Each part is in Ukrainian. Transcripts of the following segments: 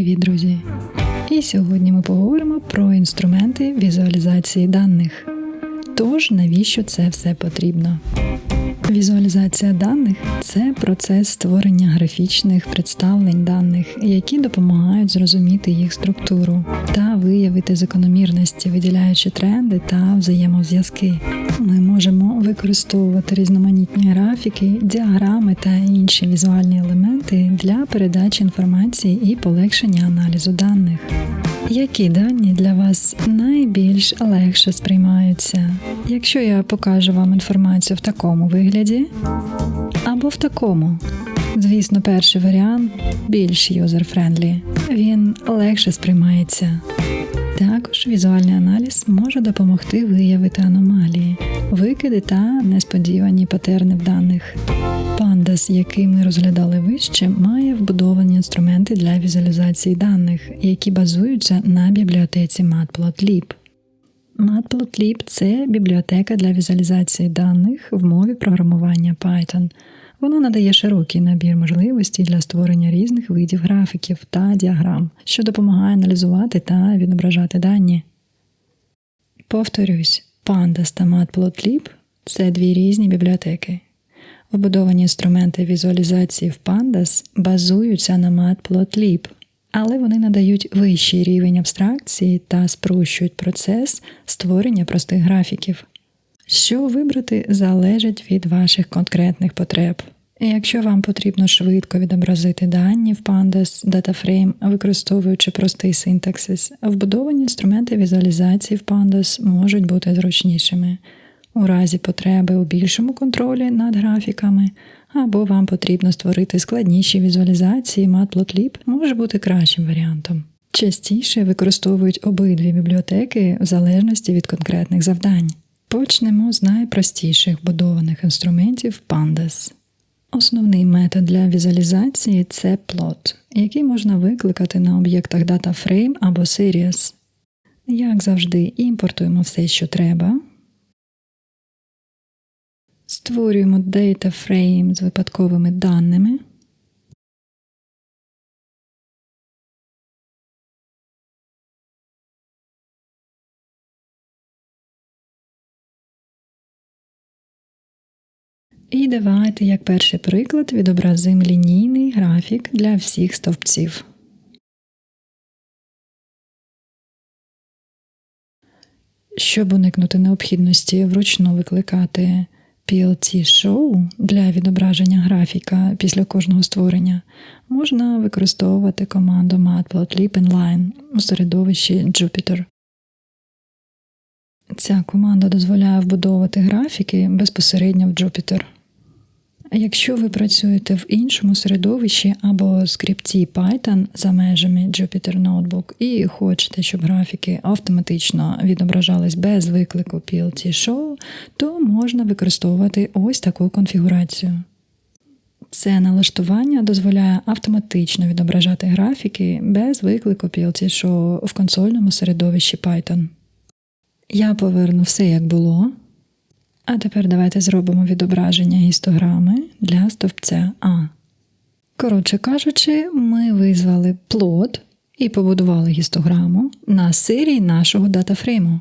Привіт, друзі! І сьогодні ми поговоримо про інструменти візуалізації даних. Тож, навіщо це все потрібно? Візуалізація даних це процес створення графічних представлень даних, які допомагають зрозуміти їх структуру та виявити закономірності, виділяючи тренди та взаємозв'язки. Ми можемо використовувати різноманітні графіки, діаграми та інші візуальні елементи для передачі інформації і полегшення аналізу даних. Які дані для вас найбільш легше сприймаються? Якщо я покажу вам інформацію в такому вигляді або в такому. Звісно, перший варіант більш юзер-френдлі. Він легше сприймається. Також візуальний аналіз може допомогти виявити аномалії, викиди та несподівані патерни в даних. Pandas, який ми розглядали вище, має вбудовані інструменти для візуалізації даних, які базуються на бібліотеці Matplotlib. Matplotlib – це бібліотека для візуалізації даних в мові програмування Python. Вона надає широкий набір можливостей для створення різних видів графіків та діаграм, що допомагає аналізувати та відображати дані. Повторюсь, Pandas та Matplotlib – це дві різні бібліотеки. Вбудовані інструменти візуалізації в Pandas базуються на Matplotlib, але вони надають вищий рівень абстракції та спрощують процес створення простих графіків. Що вибрати залежить від ваших конкретних потреб. Якщо вам потрібно швидко відобразити дані в Pandas DataFrame, використовуючи простий синтаксис, вбудовані інструменти візуалізації в Pandas можуть бути зручнішими. У разі потреби у більшому контролі над графіками, або вам потрібно створити складніші візуалізації, Matplotlib може бути кращим варіантом. Частіше використовують обидві бібліотеки в залежності від конкретних завдань. Почнемо з найпростіших будованих інструментів Pandas. Основний метод для візуалізації це plot, який можна викликати на об'єктах DataFrame або Series. Як завжди, імпортуємо все, що треба. Створюємо DataFrame з випадковими даними. І давайте, як перший приклад, відобразимо лінійний графік для всіх стовпців. Щоб уникнути необхідності вручну викликати PLT Show для відображення графіка після кожного створення, можна використовувати команду Matplotlib Inline у середовищі Jupyter. Ця команда дозволяє вбудовувати графіки безпосередньо в Jupyter. Якщо ви працюєте в іншому середовищі або скрипті Python за межами Jupyter Notebook і хочете, щоб графіки автоматично відображались без виклику PLT Show, то можна використовувати ось таку конфігурацію. Це налаштування дозволяє автоматично відображати графіки без виклику PLT Show в консольному середовищі Python. Я поверну все як було. А тепер давайте зробимо відображення гістограми для стовпця А. Коротше кажучи, ми визвали плод і побудували гістограму на серії нашого датафрейму.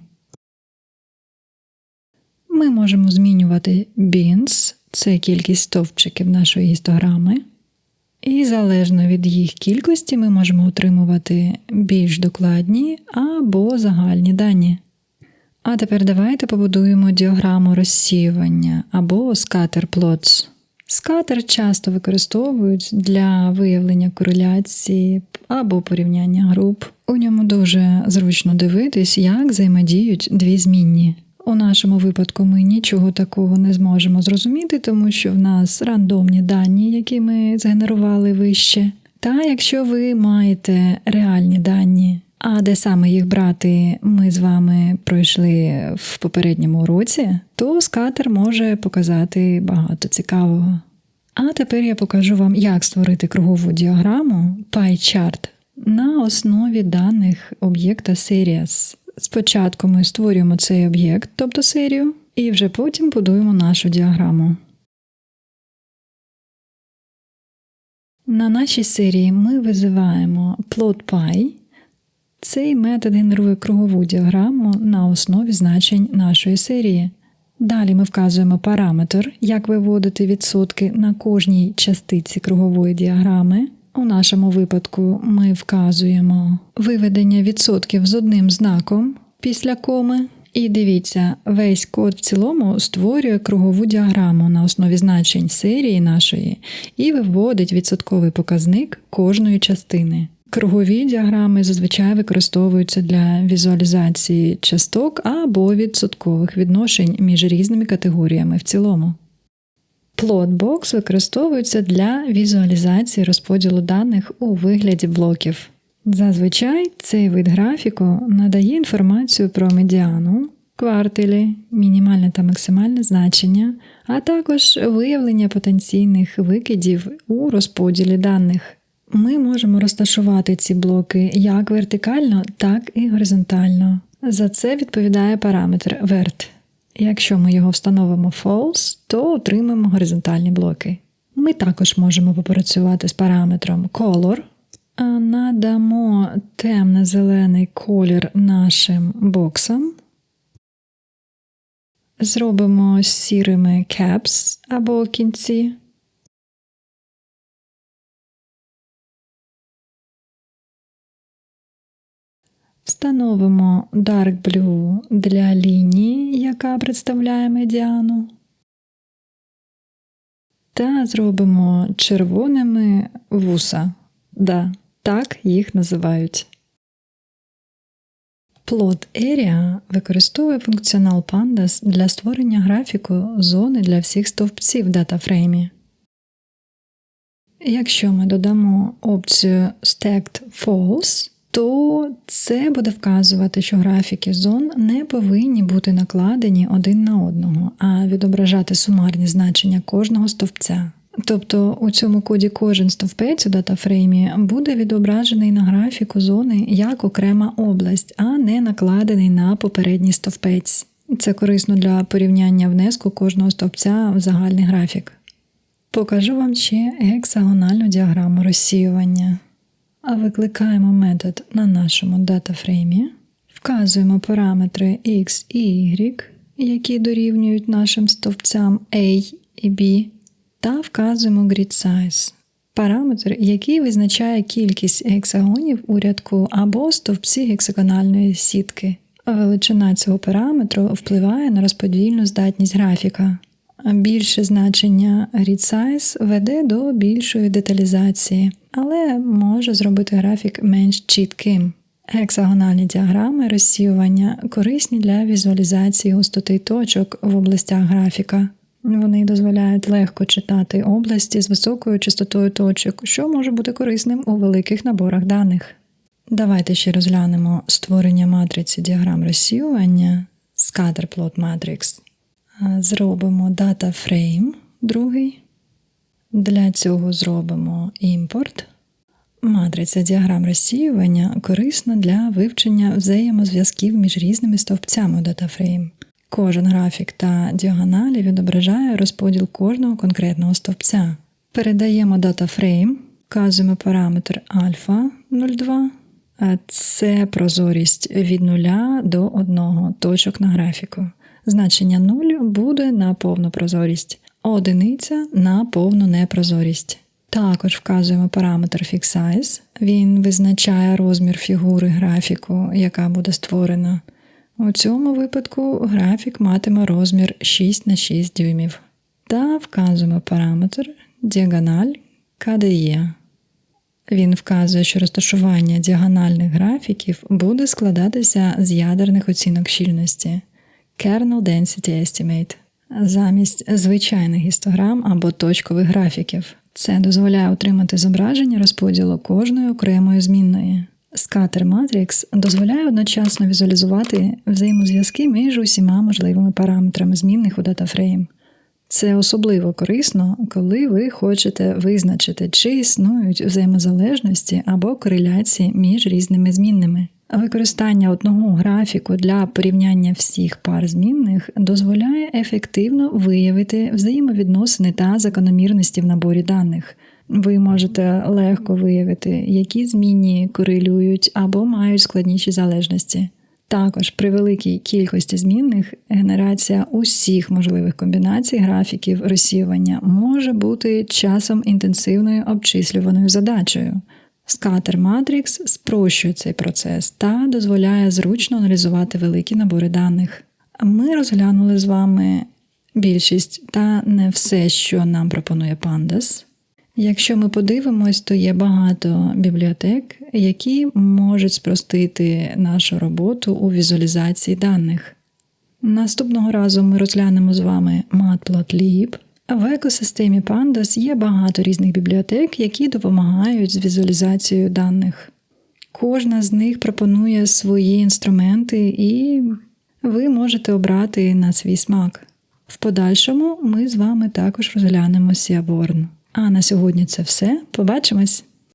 Ми можемо змінювати bins, це кількість стовпчиків нашої гістограми. І залежно від їх кількості ми можемо отримувати більш докладні або загальні дані. А тепер давайте побудуємо діаграму розсіювання або scatter plots. Скатер часто використовують для виявлення кореляції або порівняння груп. У ньому дуже зручно дивитись, як взаємодіють дві змінні. У нашому випадку ми нічого такого не зможемо зрозуміти, тому що в нас рандомні дані, які ми згенерували вище. Та якщо ви маєте реальні дані, а де саме їх брати, ми з вами пройшли в попередньому уроці, то скатер може показати багато цікавого. А тепер я покажу вам, як створити кругову діаграму PyChart на основі даних об'єкта Series. Спочатку ми створюємо цей об'єкт, тобто серію, і вже потім будуємо нашу діаграму. На нашій серії ми визиваємо plotpy. Цей метод генерує кругову діаграму на основі значень нашої серії. Далі ми вказуємо параметр, як виводити відсотки на кожній частиці кругової діаграми. У нашому випадку ми вказуємо виведення відсотків з одним знаком після коми. І дивіться, весь код в цілому створює кругову діаграму на основі значень серії нашої і виводить відсотковий показник кожної частини. Кругові діаграми зазвичай використовуються для візуалізації часток або відсоткових відношень між різними категоріями в цілому. Plotbox використовується для візуалізації розподілу даних у вигляді блоків. Зазвичай цей вид графіку надає інформацію про медіану, квартилі, мінімальне та максимальне значення, а також виявлення потенційних викидів у розподілі даних. Ми можемо розташувати ці блоки як вертикально, так і горизонтально. За це відповідає параметр vert. Якщо ми його встановимо false, то отримаємо горизонтальні блоки. Ми також можемо попрацювати з параметром color, надамо темно-зелений колір нашим боксам. Зробимо сірими caps або кінці. Встановимо Dark Blue для лінії, яка представляє медіану. Та зробимо червоними вуса. Да, так їх називають. Plot Area використовує функціонал Pandas для створення графіку зони для всіх стовпців в датафреймі. Якщо ми додамо опцію Stacked False, то це буде вказувати, що графіки зон не повинні бути накладені один на одного, а відображати сумарні значення кожного стовпця. Тобто у цьому коді кожен стовпець у датафреймі буде відображений на графіку зони як окрема область, а не накладений на попередній стовпець. Це корисно для порівняння внеску кожного стовпця в загальний графік. Покажу вам ще гексагональну діаграму розсіювання. А викликаємо метод на нашому датафреймі, вказуємо параметри X і Y, які дорівнюють нашим стовпцям A і B, та вказуємо grid size, параметр, який визначає кількість гексагонів у рядку або стовпці гексагональної сітки. Величина цього параметру впливає на розподільну здатність графіка. Більше значення grid size веде до більшої деталізації, але може зробити графік менш чітким. Гексагональні діаграми розсіювання корисні для візуалізації густоти точок в областях графіка. Вони дозволяють легко читати області з високою частотою точок, що може бути корисним у великих наборах даних. Давайте ще розглянемо створення матриці діаграм розсіювання Scatterplot Matrix. Зробимо Data Frame другий. Для цього зробимо імпорт. Матриця діаграм розсіювання корисна для вивчення взаємозв'язків між різними стовпцями датафрейм. Кожен графік та діагоналі відображає розподіл кожного конкретного стовпця. Передаємо датафрейм, вказуємо параметр альфа 02, а це прозорість від 0 до 1 точок на графіку. Значення 0 буде на повну прозорість, одиниця на повну непрозорість. Також вказуємо параметр FixSize. Він визначає розмір фігури графіку, яка буде створена. У цьому випадку графік матиме розмір 6 на 6 дюймів. Та вказуємо параметр діагональ KDE. Він вказує, що розташування діагональних графіків буде складатися з ядерних оцінок щільності Kernel Density Estimate замість звичайних гістограм або точкових графіків. Це дозволяє отримати зображення розподілу кожної окремої змінної. Scatter Matrix дозволяє одночасно візуалізувати взаємозв'язки між усіма можливими параметрами змінних у датафрейм. Це особливо корисно, коли ви хочете визначити, чи існують взаємозалежності або кореляції між різними змінними. Використання одного графіку для порівняння всіх пар змінних дозволяє ефективно виявити взаємовідносини та закономірності в наборі даних. Ви можете легко виявити, які змінні корелюють або мають складніші залежності. Також при великій кількості змінних генерація усіх можливих комбінацій графіків розсіювання може бути часом інтенсивною обчислюваною задачею. Scatter Matrix спрощує цей процес та дозволяє зручно аналізувати великі набори даних. Ми розглянули з вами більшість та не все, що нам пропонує Pandas. Якщо ми подивимось, то є багато бібліотек, які можуть спростити нашу роботу у візуалізації даних. Наступного разу ми розглянемо з вами Matplotlib. В екосистемі Pandas є багато різних бібліотек, які допомагають з візуалізацією даних. Кожна з них пропонує свої інструменти, і ви можете обрати на свій смак. В подальшому ми з вами також розглянемо Сіаборн. А на сьогодні це все. Побачимось!